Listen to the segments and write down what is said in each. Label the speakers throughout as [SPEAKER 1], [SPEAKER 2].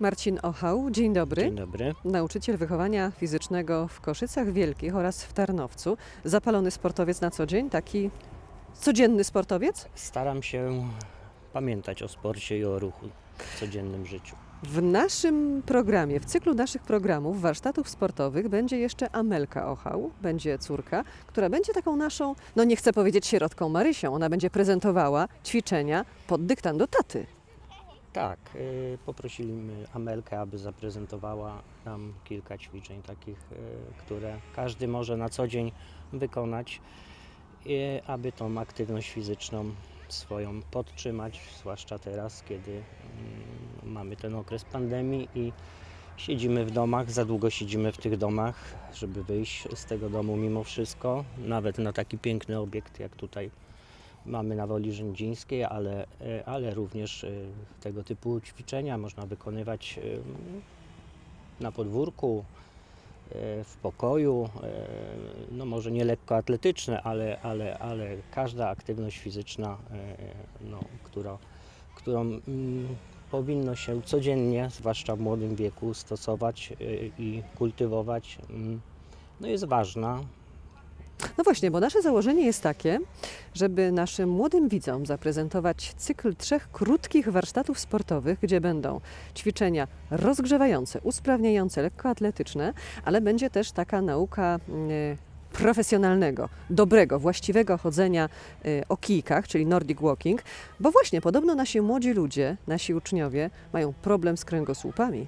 [SPEAKER 1] Marcin Ochał, dzień dobry.
[SPEAKER 2] Dzień dobry.
[SPEAKER 1] Nauczyciel wychowania fizycznego w Koszycach Wielkich oraz w Tarnowcu. Zapalony sportowiec na co dzień, taki codzienny sportowiec?
[SPEAKER 2] Staram się pamiętać o sporcie i o ruchu w codziennym życiu.
[SPEAKER 1] W naszym programie, w cyklu naszych programów, warsztatów sportowych będzie jeszcze Amelka Ochał, będzie córka, która będzie taką naszą, no nie chcę powiedzieć środką Marysią, ona będzie prezentowała ćwiczenia pod dyktando taty.
[SPEAKER 2] Tak, y, poprosiliśmy Amelkę, aby zaprezentowała nam kilka ćwiczeń takich, y, które każdy może na co dzień wykonać, y, aby tą aktywność fizyczną swoją podtrzymać, zwłaszcza teraz, kiedy mm, mamy ten okres pandemii i siedzimy w domach, za długo siedzimy w tych domach, żeby wyjść z tego domu mimo wszystko, nawet na taki piękny obiekt jak tutaj mamy na Woli Rzędzińskiej, ale, e, ale również e, tego typu ćwiczenia można wykonywać e, na podwórku, w pokoju, no może nie lekkoatletyczne, ale, ale, ale każda aktywność fizyczna, no, która, którą mm, powinno się codziennie, zwłaszcza w młodym wieku, stosować i kultywować, mm, no jest ważna.
[SPEAKER 1] No właśnie, bo nasze założenie jest takie, żeby naszym młodym widzom zaprezentować cykl trzech krótkich warsztatów sportowych, gdzie będą ćwiczenia rozgrzewające, usprawniające, lekkoatletyczne, ale będzie też taka nauka mm, profesjonalnego, dobrego, właściwego chodzenia y, o kijkach, czyli Nordic Walking, bo właśnie podobno nasi młodzi ludzie, nasi uczniowie mają problem z kręgosłupami.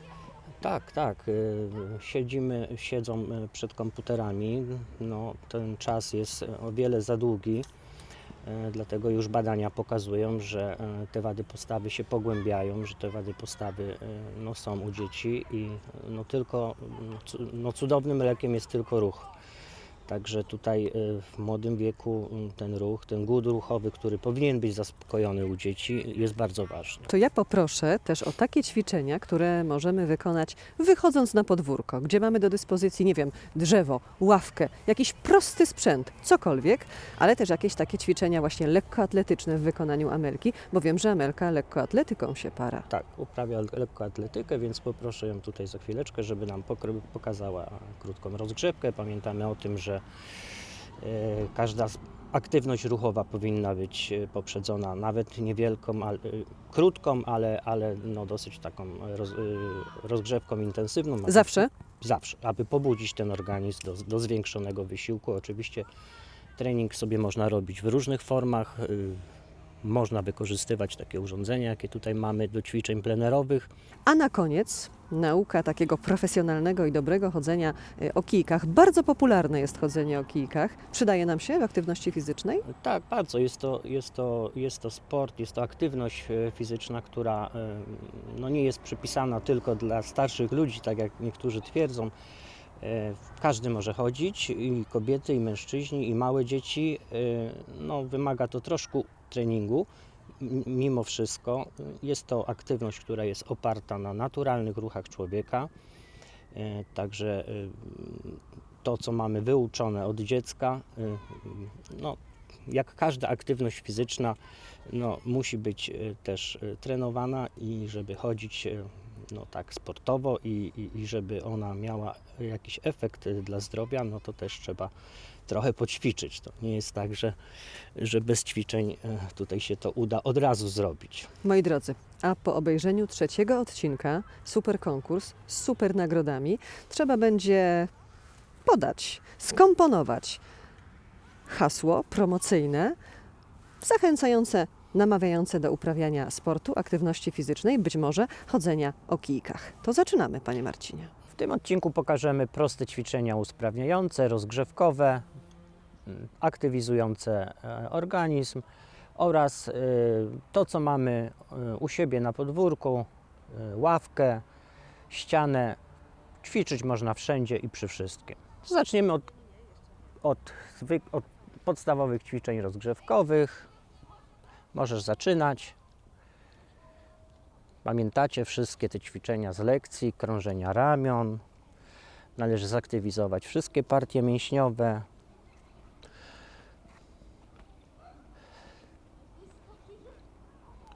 [SPEAKER 2] Tak, tak. y, Siedzimy, siedzą y, przed komputerami. No, ten czas jest o wiele za długi. y, Dlatego już badania pokazują, że te wady postawy się pogłębiają, że te wady postawy no, są u dzieci i no, tylko no, no, cudownym lekiem jest tylko ruch. Także tutaj y, w młodym wieku y, ten ruch, ten głód ruchowy, który powinien być zaspokojony u dzieci, jest bardzo ważny.
[SPEAKER 1] To ja poproszę też o takie ćwiczenia, które możemy wykonać wychodząc na podwórko, gdzie mamy do dyspozycji, nie wiem, drzewo, ławkę, jakiś prosty sprzęt, cokolwiek, ale też jakieś takie ćwiczenia właśnie lekkoatletyczne w wykonaniu Amelki, bo wiem, że Amelka lekkoatletyką się para.
[SPEAKER 2] Tak, uprawia lekkoatletykę, więc poproszę ją tutaj za chwileczkę, żeby nam pokazała krótką rozgrzewkę. Pamiętamy o tym, że e, każda aktywność ruchowa powinna być e, poprzedzona nawet niewielką, ale, krótką, ale, ale no dosyć taką roz, e, rozgrzewką intensywną.
[SPEAKER 1] Zawsze?
[SPEAKER 2] Zawsze, aby pobudzić ten organizm do, do zwiększonego wysiłku. Oczywiście trening sobie można robić w różnych formach. Można wykorzystywać takie urządzenia, jakie tutaj mamy do ćwiczeń plenerowych.
[SPEAKER 1] A na koniec nauka takiego profesjonalnego i dobrego chodzenia y, o kijkach. Bardzo popularne jest chodzenie o kijkach. Przydaje nam się w aktywności fizycznej?
[SPEAKER 2] Tak, bardzo. Jest to, jest to, jest to sport, jest to aktywność e, fizyczna, która e, no, nie jest przypisana tylko dla starszych ludzi, tak jak niektórzy twierdzą. E, Każdy może chodzić, i kobiety, i mężczyźni, i małe dzieci. E, No, wymaga to troszkę treningu. Mimo wszystko jest to aktywność, która jest oparta na naturalnych ruchach człowieka. E, Także to, co mamy wyuczone od dziecka, no, jak każda aktywność fizyczna, no, musi być też trenowana i żeby chodzić no, tak sportowo i, i, i żeby ona miała jakiś efekt e, dla zdrowia, no to też trzeba trochę poćwiczyć. To nie jest tak, że, że bez ćwiczeń e, tutaj się to uda od razu zrobić.
[SPEAKER 1] Moi drodzy, a po obejrzeniu trzeciego odcinka, super konkurs z super nagrodami, trzeba będzie podać, skomponować hasło promocyjne, zachęcające, namawiające do uprawiania sportu, aktywności fizycznej, być może chodzenia o kijkach. To zaczynamy, panie Marcinie.
[SPEAKER 2] W tym odcinku pokażemy proste ćwiczenia usprawniające, rozgrzewkowe, mm, aktywizujące e, organizm oraz e, to, co mamy e, u siebie na podwórku, ławkę, ścianę. Ćwiczyć można wszędzie i przy wszystkim. Zaczniemy od, od, od podstawowych ćwiczeń rozgrzewkowych. Możesz zaczynać. Pamiętacie wszystkie te ćwiczenia z lekcji, krążenia ramion. Należy zaktywizować wszystkie partie mięśniowe.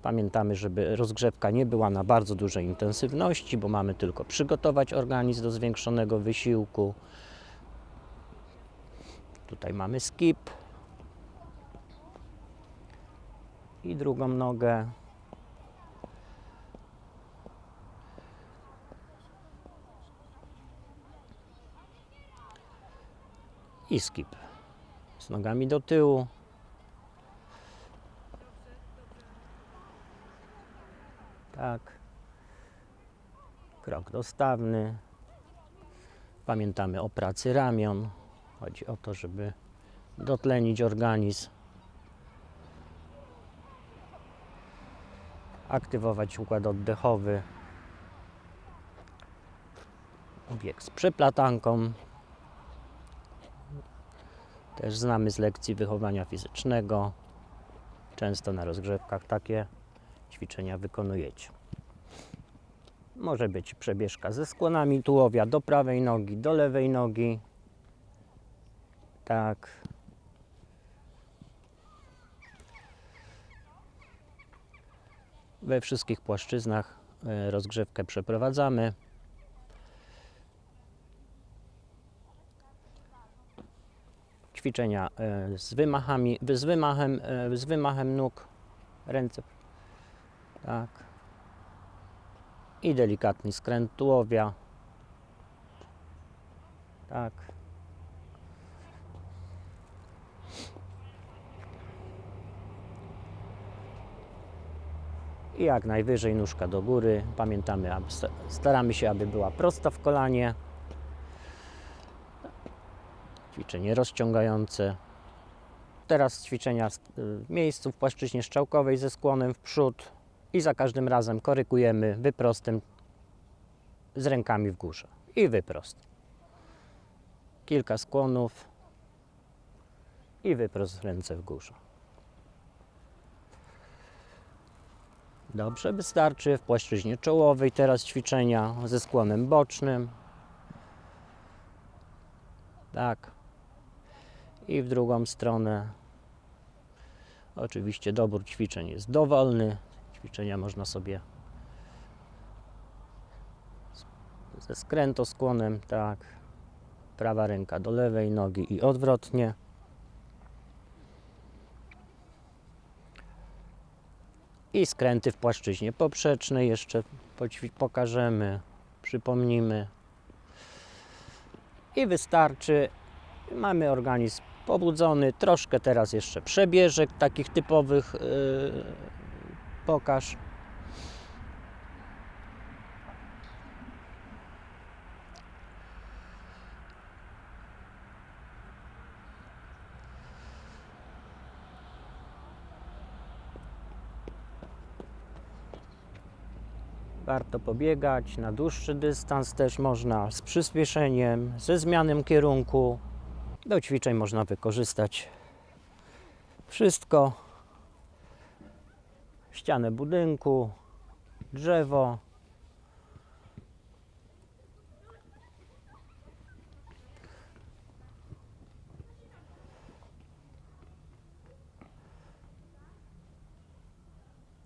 [SPEAKER 2] Pamiętamy, żeby rozgrzewka nie była na bardzo dużej intensywności, bo mamy tylko przygotować organizm do zwiększonego wysiłku. Tutaj mamy skip i drugą nogę. I skip z nogami do tyłu. Tak. Krok dostawny. Pamiętamy o pracy ramion. Chodzi o to, żeby dotlenić organizm. Aktywować układ oddechowy. Bieg z przeplatanką. Też znamy z lekcji wychowania fizycznego. Często na rozgrzewkach takie ćwiczenia wykonujecie. Może być przebieżka ze skłonami tułowia do prawej nogi, do lewej nogi. Tak. We wszystkich płaszczyznach e, rozgrzewkę przeprowadzamy. Ćwiczenia e, z wymachami, z wymachem, e, z wymachem nóg, ręce tak. I delikatny skręt tułowia. Tak. I jak najwyżej nóżka do góry. Pamiętamy, staramy się, aby była prosta w kolanie. Ćwiczenie rozciągające. Teraz ćwiczenia w miejscu w płaszczyźnie strzałkowej ze skłonem w przód i za każdym razem korygujemy wyprostem z rękami w górze i wyprost. Kilka skłonów i wyprost ręce w górze. Dobrze, wystarczy w płaszczyźnie czołowej teraz ćwiczenia ze skłonem bocznym. Tak. I w drugą stronę. Oczywiście dobór ćwiczeń jest dowolny. Ćwiczenia można sobie ze skrętoskłonem, tak. Prawa ręka do lewej nogi i odwrotnie. I skręty w płaszczyźnie poprzecznej jeszcze pokażemy, przypomnimy. I wystarczy. Mamy organizm pobudzony, troszkę teraz jeszcze przebieżek takich typowych yy, pokaż. Warto pobiegać na dłuższy dystans też można z przyspieszeniem, ze zmianą kierunku. Do ćwiczeń można wykorzystać wszystko. Ścianę budynku, drzewo.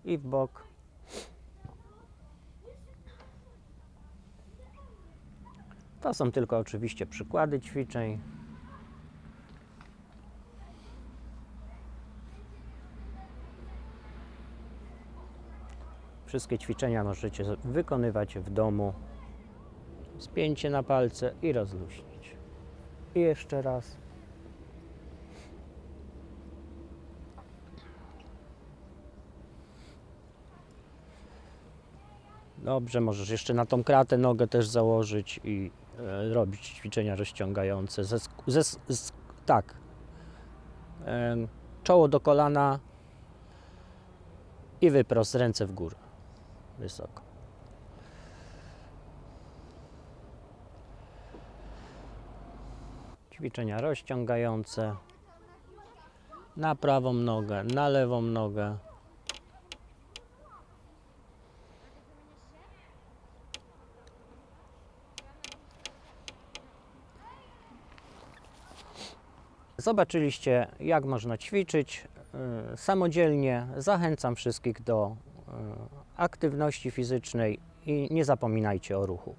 [SPEAKER 2] I w bok. To są tylko oczywiście przykłady ćwiczeń. Wszystkie ćwiczenia możecie wykonywać w domu. Spięcie na palce i rozluźnić. I jeszcze raz. Dobrze, możesz jeszcze na tą kratę nogę też założyć i robić ćwiczenia rozciągające. Ze, ze, z, tak. Czoło do kolana i wyprost ręce w górę. Wysoko. Ćwiczenia rozciągające. Na prawą nogę, na lewą nogę. Zobaczyliście, jak można ćwiczyć y, samodzielnie. Zachęcam wszystkich do aktywności fizycznej i nie zapominajcie o ruchu.